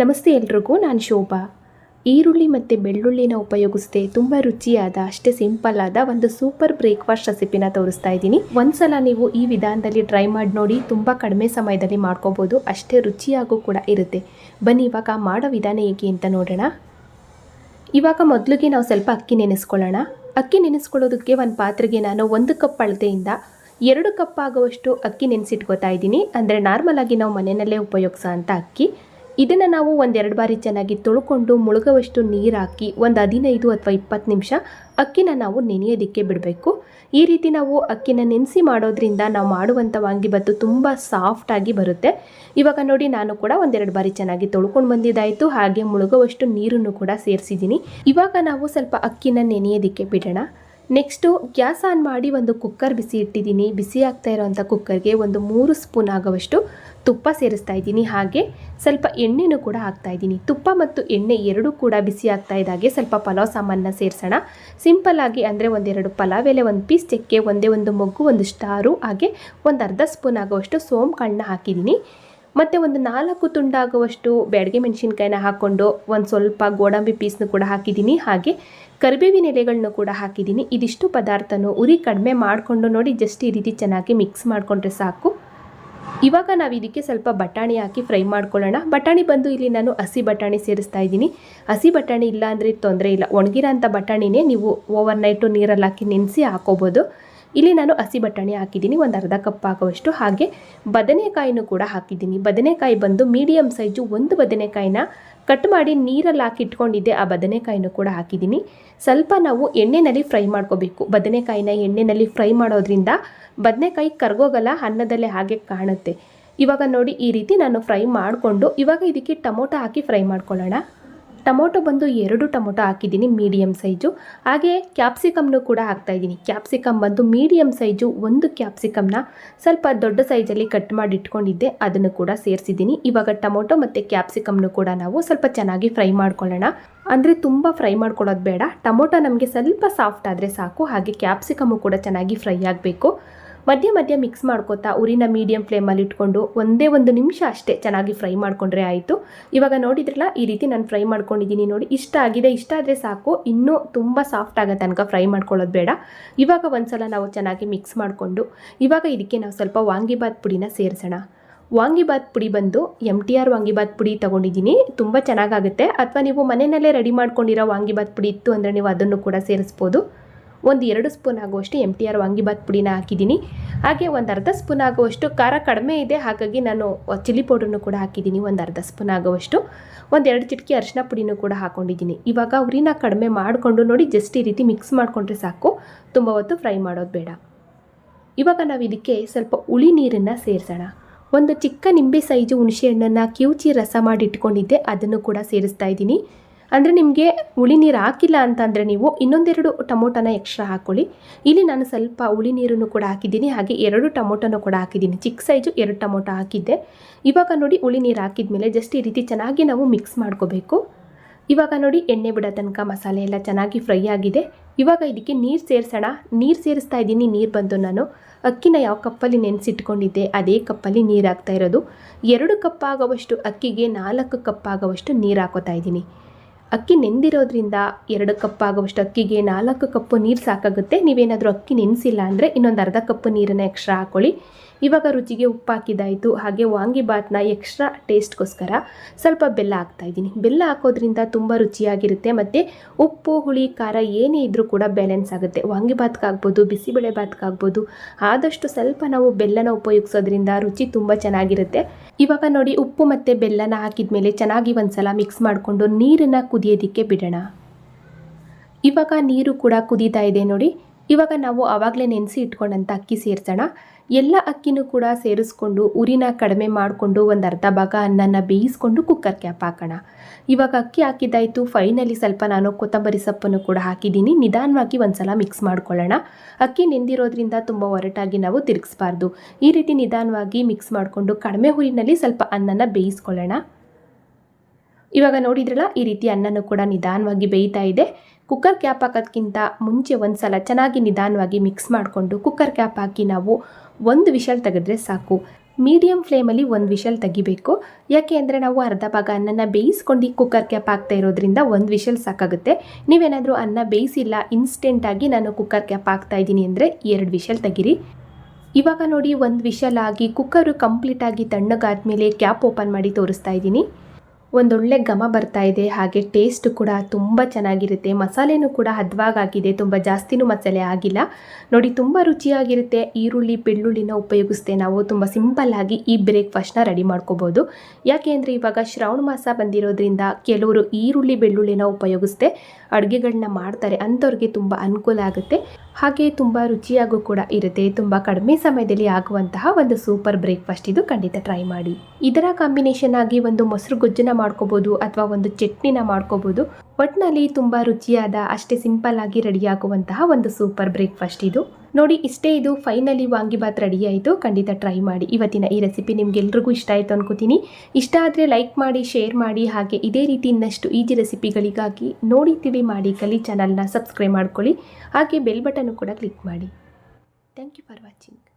ನಮಸ್ತೆ ಎಲ್ರಿಗೂ, ನಾನು ಶೋಭಾ. ಈರುಳ್ಳಿ ಮತ್ತು ಬೆಳ್ಳುಳ್ಳಿನ ಉಪಯೋಗಿಸದೆ ತುಂಬ ರುಚಿಯಾದ, ಅಷ್ಟೇ ಸಿಂಪಲ್ ಆದ ಒಂದು ಸೂಪರ್ ಬ್ರೇಕ್ಫಾಸ್ಟ್ ರೆಸಿಪಿನ ತೋರಿಸ್ತಾ ಇದ್ದೀನಿ. ಒಂದ್ಸಲ ನೀವು ಈ ವಿಧಾನದಲ್ಲಿ ಟ್ರೈ ಮಾಡಿ ನೋಡಿ, ತುಂಬ ಕಡಿಮೆ ಸಮಯದಲ್ಲಿ ಮಾಡ್ಕೋಬೋದು, ಅಷ್ಟೇ ರುಚಿಯಾಗೂ ಕೂಡ ಇರುತ್ತೆ. ಬನ್ನಿ, ಇವಾಗ ಮಾಡೋ ವಿಧಾನ ಹೇಗೆ ಅಂತ ನೋಡೋಣ. ಇವಾಗ ಮೊದಲಿಗೆ ನಾವು ಸ್ವಲ್ಪ ಅಕ್ಕಿ ನೆನೆಸ್ಕೊಳ್ಳೋಣ. ಅಕ್ಕಿ ನೆನೆಸ್ಕೊಳ್ಳೋದಕ್ಕೆ ಒಂದು ಪಾತ್ರೆಗೆ ನಾನು ಒಂದು ಕಪ್ ಅಳತೆಯಿಂದ ಎರಡು ಕಪ್ ಆಗುವಷ್ಟು ಅಕ್ಕಿ ನೆನೆಸಿಟ್ಕೋತಾ ಇದ್ದೀನಿ. ಅಂದರೆ ನಾರ್ಮಲ್ ಆಗಿ ನಾವು ಮನೆಯಲ್ಲೇ ಉಪಯೋಗಿಸೋ ಅಂಥ ಅಕ್ಕಿ. ಇದನ್ನು ನಾವು ಒಂದೆರಡು ಬಾರಿ ಚೆನ್ನಾಗಿ ತೊಳ್ಕೊಂಡು ಮುಳುಗವಷ್ಟು ನೀರು ಹಾಕಿ ಒಂದು ಹದಿನೈದು ಅಥವಾ ಇಪ್ಪತ್ತು ನಿಮಿಷ ಅಕ್ಕಿನ ನಾವು ನೆನೆಯೋದಕ್ಕೆ ಬಿಡಬೇಕು. ಈ ರೀತಿ ನಾವು ಅಕ್ಕಿನ ನೆನೆಸಿ ಮಾಡೋದ್ರಿಂದ ನಾವು ಮಾಡುವಂಥ ವಾಂಗಿಬಾತು ತುಂಬ ಸಾಫ್ಟಾಗಿ ಬರುತ್ತೆ. ಇವಾಗ ನೋಡಿ ನಾನು ಕೂಡ ಒಂದೆರಡು ಬಾರಿ ಚೆನ್ನಾಗಿ ತೊಳ್ಕೊಂಡು ಬಂದಿದ್ದಾಯಿತು. ಹಾಗೆ ಮುಳುಗುವಷ್ಟು ನೀರನ್ನು ಕೂಡ ಸೇರಿಸಿದ್ದೀನಿ. ಇವಾಗ ನಾವು ಸ್ವಲ್ಪ ಅಕ್ಕಿನ ನೆನೆಯೋದಕ್ಕೆ ಬಿಡೋಣ. ನೆಕ್ಸ್ಟು ಗ್ಯಾಸ್ ಆನ್ ಮಾಡಿ ಒಂದು ಕುಕ್ಕರ್ ಬಿಸಿ ಇಟ್ಟಿದ್ದೀನಿ. ಬಿಸಿ ಆಗ್ತಾ ಇರೋವಂಥ ಕುಕ್ಕರ್ಗೆ ಒಂದು ಮೂರು ಸ್ಪೂನ್ ಆಗುವಷ್ಟು ತುಪ್ಪ ಸೇರಿಸ್ತಾ ಇದ್ದೀನಿ. ಹಾಗೆ ಸ್ವಲ್ಪ ಎಣ್ಣೆನೂ ಕೂಡ ಹಾಕ್ತಾ ಇದ್ದೀನಿ. ತುಪ್ಪ ಮತ್ತು ಎಣ್ಣೆ ಎರಡೂ ಕೂಡ ಬಿಸಿ ಆಗ್ತಾ ಇದ್ದಾಗೆ ಸ್ವಲ್ಪ ಪಲಾವ್ ಸಾಮಾನನ್ನ ಸೇರಿಸೋಣ. ಆಗಿ ಅಂದರೆ ಒಂದೆರಡು ಪಲಾವ್ ಎಲೆ, ಒಂದು ಪೀಸ್ ಚಕ್ಕೆ, ಒಂದೇ ಒಂದು ಮೊಗ್ಗು, ಒಂದು ಸ್ಟಾರು, ಹಾಗೆ ಒಂದು ಅರ್ಧ ಸ್ಪೂನ್ ಆಗುವಷ್ಟು ಸೋಮ್ ಕಾಳನ್ನ ಹಾಕಿದ್ದೀನಿ. ಮತ್ತು ಒಂದು ನಾಲ್ಕು ತುಂಡಾಗುವಷ್ಟು ಬ್ಯಾಡಗೆ ಮೆಣಸಿನ್ಕಾಯಿನ ಹಾಕ್ಕೊಂಡು ಒಂದು ಸ್ವಲ್ಪ ಗೋಡಂಬಿ ಪೀಸ್ನು ಕೂಡ ಹಾಕಿದ್ದೀನಿ. ಹಾಗೆ ಕರಿಬೇವಿನ ಎಲೆಗಳನ್ನು ಕೂಡ ಹಾಕಿದ್ದೀನಿ. ಇದಿಷ್ಟು ಪದಾರ್ಥನೂ ಉರಿ ಕಡಿಮೆ ಮಾಡಿಕೊಂಡು ನೋಡಿ ಜಸ್ಟ್ ಈ ರೀತಿ ಚೆನ್ನಾಗಿ ಮಿಕ್ಸ್ ಮಾಡಿಕೊಂಡ್ರೆ ಸಾಕು. ಇವಾಗ ನಾವು ಇದಕ್ಕೆ ಸ್ವಲ್ಪ ಬಟಾಣಿ ಹಾಕಿ ಫ್ರೈ ಮಾಡ್ಕೊಳ್ಳೋಣ. ಬಟಾಣಿ ಬಂದು ಇಲ್ಲಿ ನಾನು ಹಸಿ ಬಟಾಣಿ ಸೇರಿಸ್ತಾ ಇದ್ದೀನಿ. ಹಸಿ ಬಟಾಣಿ ಇಲ್ಲ ಅಂದರೆ ತೊಂದರೆ ಇಲ್ಲ. ಒಣಗಿರೋ ಅಂಥ ಬಟಾಣಿನೇ ನೀವು ಓವರ್ ನೈಟು ನೀರಲ್ಲಿ ಹಾಕಿ ನೆನೆಸಿ ಹಾಕೋಬೋದು. ಇಲ್ಲಿ ನಾನು ಹಸಿ ಬಟಾಣಿ ಹಾಕಿದ್ದೀನಿ, ಒಂದು ಅರ್ಧ ಕಪ್ ಆಗುವಷ್ಟು ಹಾಗೆ ಬದನೆಕಾಯಿನೂ ಕೂಡ ಹಾಕಿದ್ದೀನಿ. ಬದನೆಕಾಯಿ ಬಂದು ಮೀಡಿಯಮ್ ಸೈಜು ಒಂದು ಬದನೆಕಾಯಿನ ಕಟ್ ಮಾಡಿ ನೀರಲ್ಲಿ ಹಾಕಿ ಇಟ್ಕೊಂಡಿದ್ದೆ, ಆ ಬದನೆಕಾಯಿನೂ ಕೂಡ ಹಾಕಿದ್ದೀನಿ. ಸ್ವಲ್ಪ ನಾವು ಎಣ್ಣೆಯಲ್ಲಿ ಫ್ರೈ ಮಾಡ್ಕೋಬೇಕು. ಬದನೆಕಾಯಿನ ಎಣ್ಣೆಯಲ್ಲಿ ಫ್ರೈ ಮಾಡೋದ್ರಿಂದ ಬದನೆಕಾಯಿ ಕರ್ಗೋಗಲ್ಲ, ಅನ್ನದಲ್ಲೇ ಹಾಗೆ ಕಾಣುತ್ತೆ. ಇವಾಗ ನೋಡಿ ಈ ರೀತಿ ನಾನು ಫ್ರೈ ಮಾಡಿಕೊಂಡು, ಇವಾಗ ಇದಕ್ಕೆ ಟೊಮೊಟೊ ಹಾಕಿ ಫ್ರೈ ಮಾಡ್ಕೊಳ್ಳೋಣ. ಟೊಮೊಟೊ ಬಂದು ಎರಡು ಟೊಮೊಟೊ ಹಾಕಿದ್ದೀನಿ ಮೀಡಿಯಮ್ ಸೈಜು. ಹಾಗೆ ಕ್ಯಾಪ್ಸಿಕಮ್ನು ಕೂಡ ಹಾಕ್ತಾ ಇದ್ದೀನಿ. ಕ್ಯಾಪ್ಸಿಕಮ್ ಬಂದು ಮೀಡಿಯಮ್ ಸೈಜು, ಒಂದು ಕ್ಯಾಪ್ಸಿಕಮ್ನ ಸ್ವಲ್ಪ ದೊಡ್ಡ ಸೈಜಲ್ಲಿ ಕಟ್ ಮಾಡಿ ಇಟ್ಕೊಂಡಿದ್ದೆ, ಅದನ್ನು ಕೂಡ ಸೇರಿಸಿದ್ದೀನಿ. ಇವಾಗ ಟೊಮೊಟೊ ಮತ್ತು ಕ್ಯಾಪ್ಸಿಕಮ್ನು ಕೂಡ ನಾವು ಸ್ವಲ್ಪ ಚೆನ್ನಾಗಿ ಫ್ರೈ ಮಾಡ್ಕೊಳ್ಳೋಣ. ಅಂದರೆ ತುಂಬ ಫ್ರೈ ಮಾಡ್ಕೊಳ್ಳೋದು ಬೇಡ. ಟೊಮೊಟೊ ನಮಗೆ ಸ್ವಲ್ಪ ಸಾಫ್ಟ್ ಆದರೆ ಸಾಕು. ಹಾಗೆ ಕ್ಯಾಪ್ಸಿಕಮ್ಮು ಕೂಡ ಚೆನ್ನಾಗಿ ಫ್ರೈ ಆಗಬೇಕು. ಮಧ್ಯ ಮಧ್ಯ ಮಿಕ್ಸ್ ಮಾಡ್ಕೋತಾ ಉರಿನ ಮೀಡಿಯಂ ಫ್ಲೇಮಲ್ಲಿ ಇಟ್ಕೊಂಡು ಒಂದೇ ಒಂದು ನಿಮಿಷ ಅಷ್ಟೇ ಚೆನ್ನಾಗಿ ಫ್ರೈ ಮಾಡಿಕೊಂಡ್ರೆ ಆಯಿತು. ಇವಾಗ ನೋಡಿದ್ರಲ್ಲ, ಈ ರೀತಿ ನಾನು ಫ್ರೈ ಮಾಡ್ಕೊಂಡಿದ್ದೀನಿ ನೋಡಿ, ಇಷ್ಟ ಆಗಿದೆ, ಇಷ್ಟ ಆದರೆ ಸಾಕು, ಇನ್ನೂ ತುಂಬ ಸಾಫ್ಟ್ ಆಗೋ ತನಕ ಫ್ರೈ ಮಾಡ್ಕೊಳ್ಳೋದು ಬೇಡ. ಇವಾಗ ಒಂದ್ಸಲ ನಾವು ಚೆನ್ನಾಗಿ ಮಿಕ್ಸ್ ಮಾಡಿಕೊಂಡು, ಇವಾಗ ಇದಕ್ಕೆ ನಾವು ಸ್ವಲ್ಪ ವಾಂಗಿಬಾತ್ ಪುಡಿನ ಸೇರಿಸೋಣ. ವಾಂಗಿಬಾತ್ ಪುಡಿ ಬಂದು ಎಂ ಟಿ ಆರ್ ವಾಂಗಿಬಾತ್ ಪುಡಿ ತೊಗೊಂಡಿದ್ದೀನಿ, ತುಂಬ ಚೆನ್ನಾಗಾಗುತ್ತೆ. ಅಥವಾ ನೀವು ಮನೆಯಲ್ಲೇ ರೆಡಿ ಮಾಡ್ಕೊಂಡಿರೋ ವಾಂಗಿಬಾತ್ ಪುಡಿ ಇತ್ತು ಅಂದರೆ ನೀವು ಅದನ್ನು ಕೂಡ ಸೇರಿಸ್ಬೋದು. ಒಂದು ಎರಡು ಸ್ಪೂನ್ ಆಗುವಷ್ಟು ಎಂ ಟಿ ಆರ್ ವಾಂಗಿಬಾತ್ ಪುಡಿನ ಹಾಕಿದ್ದೀನಿ. ಹಾಗೆ ಒಂದು ಅರ್ಧ ಸ್ಪೂನ್ ಆಗುವಷ್ಟು ಖಾರ ಕಡಿಮೆ ಇದೆ, ಹಾಗಾಗಿ ನಾನು ಚಿಲ್ಲಿ ಪೌಡ್ರನ್ನು ಕೂಡ ಹಾಕಿದ್ದೀನಿ. ಒಂದು ಅರ್ಧ ಸ್ಪೂನ್ ಆಗುವಷ್ಟು. ಒಂದು ಎರಡು ಚಿಟಕಿ ಅರಿಶಿನ ಪುಡಿನೂ ಕೂಡ ಹಾಕ್ಕೊಂಡಿದ್ದೀನಿ ಇವಾಗ ಉರಿನ ಕಡಿಮೆ ಮಾಡಿಕೊಂಡು ನೋಡಿ, ಜಸ್ಟ್ ಈ ರೀತಿ ಮಿಕ್ಸ್ ಮಾಡಿಕೊಂಡ್ರೆ ಸಾಕು. ತುಂಬ ಹೊತ್ತು ಫ್ರೈ ಮಾಡೋದು ಬೇಡ. ಇವಾಗ ನಾವು ಇದಕ್ಕೆ ಸ್ವಲ್ಪ ಹುಳಿ ನೀರನ್ನು ಸೇರಿಸೋಣ. ಒಂದು ಚಿಕ್ಕ ನಿಂಬೆ ಸೈಜು ಹುಣಸೆಹಣ್ಣನ್ನು ಕಿವುಚಿ ರಸ ಮಾಡಿ ಇಟ್ಕೊಂಡಿದ್ದೆ, ಅದನ್ನು ಕೂಡ ಸೇರಿಸ್ತಾ ಇದ್ದೀನಿ. ಅಂದರೆ ನಿಮಗೆ ಹುಳಿ ನೀರು ಹಾಕಿಲ್ಲ ಅಂತಂದರೆ ನೀವು ಇನ್ನೊಂದೆರಡು ಟೊಮೊಟೊನ ಎಕ್ಸ್ಟ್ರಾ ಹಾಕ್ಕೊಳ್ಳಿ ಇಲ್ಲಿ ನಾನು ಸ್ವಲ್ಪ ಹುಳಿ ನೀರನ್ನು ಕೂಡ ಹಾಕಿದ್ದೀನಿ. ಹಾಗೆ ಎರಡು ಟೊಮೊಟೊನೂ ಕೂಡ ಹಾಕಿದ್ದೀನಿ. ಚಿಕ್ಕ ಸೈಜು ಎರಡು ಟೊಮೊಟೊ ಹಾಕಿದ್ದೆ. ಇವಾಗ ನೋಡಿ ಹುಳಿ ನೀರು ಹಾಕಿದ ಮೇಲೆ ಜಸ್ಟ್ ಈ ರೀತಿ ಚೆನ್ನಾಗಿ ನಾವು ಮಿಕ್ಸ್ ಮಾಡ್ಕೋಬೇಕು. ಇವಾಗ ನೋಡಿ ಎಣ್ಣೆ ಬಿಡೋ ತನಕ ಮಸಾಲೆ ಎಲ್ಲ ಚೆನ್ನಾಗಿ ಫ್ರೈ ಆಗಿದೆ. ಇವಾಗ ಇದಕ್ಕೆ ನೀರು ಸೇರಿಸೋಣ. ನೀರು ಸೇರಿಸ್ತಾ ಇದ್ದೀನಿ. ನೀರು ಬಂದು ನಾನು ಅಕ್ಕಿನ ಯಾವ ಕಪ್ಪಲ್ಲಿ ನೆನೆಸಿಟ್ಕೊಂಡಿದ್ದೆ ಅದೇ ಕಪ್ಪಲ್ಲಿ ನೀರು ಹಾಕ್ತಾ ಇರೋದು. ಎರಡು ಕಪ್ ಆಗುವಷ್ಟು ಅಕ್ಕಿಗೆ ನಾಲ್ಕು ಕಪ್ ಆಗುವಷ್ಟು ನೀರು ಹಾಕೋತಾ ಇದ್ದೀನಿ. ಅಕ್ಕಿ ನೆಂದಿರೋದ್ರಿಂದ ಎರಡು ಕಪ್ ಆಗುವಷ್ಟು ಅಕ್ಕಿಗೆ ನಾಲ್ಕು ಕಪ್ಪು ನೀರು ಸಾಕಾಗುತ್ತೆ. ನೀವೇನಾದರೂ ಅಕ್ಕಿ ನೆನೆಸಿಲ್ಲ ಅಂದರೆ ಇನ್ನೊಂದು ಅರ್ಧ ಕಪ್ಪು ನೀರನ್ನು ಎಕ್ಸ್ಟ್ರಾ ಹಾಕ್ಕೊಳ್ಳಿ ಇವಾಗ ರುಚಿಗೆ ಉಪ್ಪು ಹಾಕಿದಾಯಿತು ಹಾಗೆ ವಾಂಗಿಬಾತ್ನ ಎಕ್ಸ್ಟ್ರಾ ಟೇಸ್ಟ್ಗೋಸ್ಕರ ಸ್ವಲ್ಪ ಬೆಲ್ಲ ಹಾಕ್ತಾಯಿದ್ದೀನಿ ಬೆಲ್ಲ ಹಾಕೋದ್ರಿಂದ ತುಂಬ ರುಚಿಯಾಗಿರುತ್ತೆ ಮತ್ತು ಉಪ್ಪು, ಹುಳಿ, ಖಾರ ಏನೇ ಇದ್ದರೂ ಕೂಡ ಬ್ಯಾಲೆನ್ಸ್ ಆಗುತ್ತೆ. ವಾಂಗಿಬಾತ್ಗಾಗ್ಬೋದು ಬಿಸಿಬೇಳೆ ಬಾತ್ಗಾಗ್ಬೋದು ಆದಷ್ಟು ಸ್ವಲ್ಪ ನಾವು ಬೆಲ್ಲನ ಉಪಯೋಗಿಸೋದ್ರಿಂದ ರುಚಿ ತುಂಬ ಚೆನ್ನಾಗಿರುತ್ತೆ. ಇವಾಗ ನೋಡಿ ಉಪ್ಪು ಮತ್ತು ಬೆಲ್ಲನ ಹಾಕಿದ ಮೇಲೆ ಚೆನ್ನಾಗಿ ಒಂದ್ಸಲ ಮಿಕ್ಸ್ ಮಾಡಿಕೊಂಡು ನೀರನ್ನು ಕುದಿಯೋದಕ್ಕೆ ಬಿಡೋಣ. ಇವಾಗ ನೀರು ಕೂಡ ಕುದೀತಾ ಇದೆ ನೋಡಿ. ಇವಾಗ ನಾವು ಆವಾಗಲೇ ನೆನೆಸಿ ಇಟ್ಕೊಂಡಂಥ ಅಕ್ಕಿ ಸೇರಿಸೋಣ. ಎಲ್ಲ ಅಕ್ಕಿನೂ ಕೂಡ ಸೇರಿಸ್ಕೊಂಡು ಉರಿನ ಕಡಿಮೆ ಮಾಡಿಕೊಂಡು ಒಂದು ಅರ್ಧ ಭಾಗ ಅನ್ನನ ಬೇಯಿಸ್ಕೊಂಡು ಕುಕ್ಕರ್ ಕ್ಯಾಪ್ ಹಾಕೋಣ. ಇವಾಗ ಅಕ್ಕಿ ಹಾಕಿದ್ದಾಯಿತು. ಫೈನಲಿ ಸ್ವಲ್ಪ ನಾನು ಕೊತ್ತಂಬರಿ ಸೊಪ್ಪನ್ನು ಕೂಡ ಹಾಕಿದ್ದೀನಿ. ನಿಧಾನವಾಗಿ ಒಂದ್ಸಲ ಮಿಕ್ಸ್ ಮಾಡ್ಕೊಳ್ಳೋಣ. ಅಕ್ಕಿ ನೆಂದಿರೋದ್ರಿಂದ ತುಂಬ ಒರಟಾಗಿ ನಾವು ತಿರುಗಿಸ್ಬಾರ್ದು. ಈ ರೀತಿ ನಿಧಾನವಾಗಿ ಮಿಕ್ಸ್ ಮಾಡಿಕೊಂಡು ಕಡಿಮೆ ಹುರಿನಲ್ಲಿ ಸ್ವಲ್ಪ ಅನ್ನನ ಬೇಯಿಸ್ಕೊಳ್ಳೋಣ. ಇವಾಗ ನೋಡಿದ್ರಲ್ಲ, ಈ ರೀತಿ ಅನ್ನನೂ ಕೂಡ ನಿಧಾನವಾಗಿ ಬೇಯ್ತಾ ಇದೆ. ಕುಕ್ಕರ್ ಕ್ಯಾಪ್ ಹಾಕೋದ್ಕಿಂತ ಮುಂಚೆ ಒಂದು ಸಲ ಚೆನ್ನಾಗಿ ನಿಧಾನವಾಗಿ ಮಿಕ್ಸ್ ಮಾಡಿಕೊಂಡು ಕುಕ್ಕರ್ ಕ್ಯಾಪ್ ಹಾಕಿ ನಾವು ಒಂದು ವಿಷಲ್ ತೆಗೆದ್ರೆ ಸಾಕು. ಮೀಡಿಯಂ ಫ್ಲೇಮಲ್ಲಿ ಒಂದು ವಿಷಲ್ ತೆಗಿಬೇಕು. ಯಾಕೆ ಅಂದರೆ ನಾವು ಅರ್ಧ ಭಾಗ ಅನ್ನನ ಬೇಯಿಸ್ಕೊಂಡು ಕುಕ್ಕರ್ ಕ್ಯಾಪ್ ಹಾಕ್ತಾ ಇರೋದ್ರಿಂದ ಒಂದು ವಿಷಲ್ ಸಾಕಾಗುತ್ತೆ. ನೀವೇನಾದರೂ ಅನ್ನ ಬೇಯಿಸಿಲ್ಲ ಇನ್ಸ್ಟೆಂಟಾಗಿ ನಾನು ಕುಕ್ಕರ್ ಕ್ಯಾಪ್ ಹಾಕ್ತಾ ಇದ್ದೀನಿ ಅಂದರೆ ಎರಡು ವಿಷಲ್ ತೆಗಿರಿ. ಇವಾಗ ನೋಡಿ ಒಂದು ವಿಷಲ್ ಆಗಿ ಕುಕ್ಕರು ಕಂಪ್ಲೀಟಾಗಿ ತಣ್ಣಗಾದ್ಮೇಲೆ ಕ್ಯಾಪ್ ಓಪನ್ ಮಾಡಿ ತೋರಿಸ್ತಾ ಇದ್ದೀನಿ. ಒಂದೊಳ್ಳೆ ಘಮ ಬರ್ತಾ ಇದೆ, ಹಾಗೆ ಟೇಸ್ಟ್ ಕೂಡ ತುಂಬ ಚೆನ್ನಾಗಿರುತ್ತೆ. ಮಸಾಲೆನೂ ಕೂಡ ಹದವಾಗಿದೆ ತುಂಬ ಜಾಸ್ತಿನೂ ಮಸಾಲೆ ಆಗಿಲ್ಲ. ನೋಡಿ, ತುಂಬ ರುಚಿಯಾಗಿರುತ್ತೆ. ಈರುಳ್ಳಿ, ಬೆಳ್ಳುಳ್ಳಿನ ಉಪಯೋಗಿಸ್ದೆ ನಾವು ತುಂಬ ಸಿಂಪಲ್ಲಾಗಿ ಈ ಬ್ರೇಕ್ಫಾಸ್ಟ್ನ ರೆಡಿ ಮಾಡ್ಕೋಬೋದು. ಯಾಕೆ ಅಂದರೆ ಇವಾಗ ಶ್ರಾವಣ ಮಾಸ ಬಂದಿರೋದ್ರಿಂದ ಕೆಲವರು ಈರುಳ್ಳಿ, ಬೆಳ್ಳುಳ್ಳಿನ ಉಪಯೋಗಿಸ್ದೆ ಅಡುಗೆಗಳನ್ನ ಮಾಡ್ತಾರೆ. ಅಂಥವ್ರಿಗೆ ತುಂಬ ಅನುಕೂಲ ಆಗುತ್ತೆ. ಹಾಗೆ ತುಂಬ ರುಚಿಯಾಗೂ ಕೂಡ ಇರುತ್ತೆ, ತುಂಬ ಕಡಿಮೆ ಸಮಯದಲ್ಲಿ ಆಗುವಂತಹ ಒಂದು ಸೂಪರ್ ಬ್ರೇಕ್ಫಾಸ್ಟ್ ಇದು. ಖಂಡಿತ ಟ್ರೈ ಮಾಡಿ. ಇದರ ಕಾಂಬಿನೇಷನ್ ಆಗಿ ಒಂದು ಮೊಸರು ಗೊಜ್ಜನ್ನ ಮಾಡ್ಕೋಬಹುದು ಅಥವಾ ಒಂದು ಚಟ್ನಿನ ಮಾಡ್ಕೋಬೋದು. ಒಟ್ಟಿನಲ್ಲಿ ತುಂಬಾ ರುಚಿಯಾದ, ಅಷ್ಟೇ ಸಿಂಪಲ್ ಆಗಿ ರೆಡಿ ಆಗುವಂತಹ ಒಂದು ಸೂಪರ್ ಬ್ರೇಕ್ಫಾಸ್ಟ್ ಇದು. ನೋಡಿ, ಇಷ್ಟೇ ಇದು ಫೈನಲಿ ವಾಂಗಿಬಾತ್ ರೆಡಿ ಆಯಿತು. ಖಂಡಿತ ಟ್ರೈ ಮಾಡಿ. ಇವತ್ತಿನ ಈ ರೆಸಿಪಿ ನಿಮಗೆಲ್ರಿಗೂ ಇಷ್ಟ ಆಯಿತು ಅನ್ಕೋತೀನಿ. ಇಷ್ಟ ಆದರೆ ಲೈಕ್ ಮಾಡಿ ಶೇರ್ ಮಾಡಿ, ಹಾಗೆ ಇದೇ ರೀತಿ ಇನ್ನಷ್ಟು ಈಜಿ ರೆಸಿಪಿಗಳಿಗಾಗಿ ನೋಡಿ, ತಿಳಿ ಮಾಡಿ, ಕಲಿ ಚಾನಲ್ನ ಸಬ್ಸ್ಕ್ರೈಬ್ ಮಾಡ್ಕೊಳ್ಳಿ. ಹಾಗೆ ಬೆಲ್ ಬಟನ್ ಕೂಡ ಕ್ಲಿಕ್ ಮಾಡಿ. Thank you for watching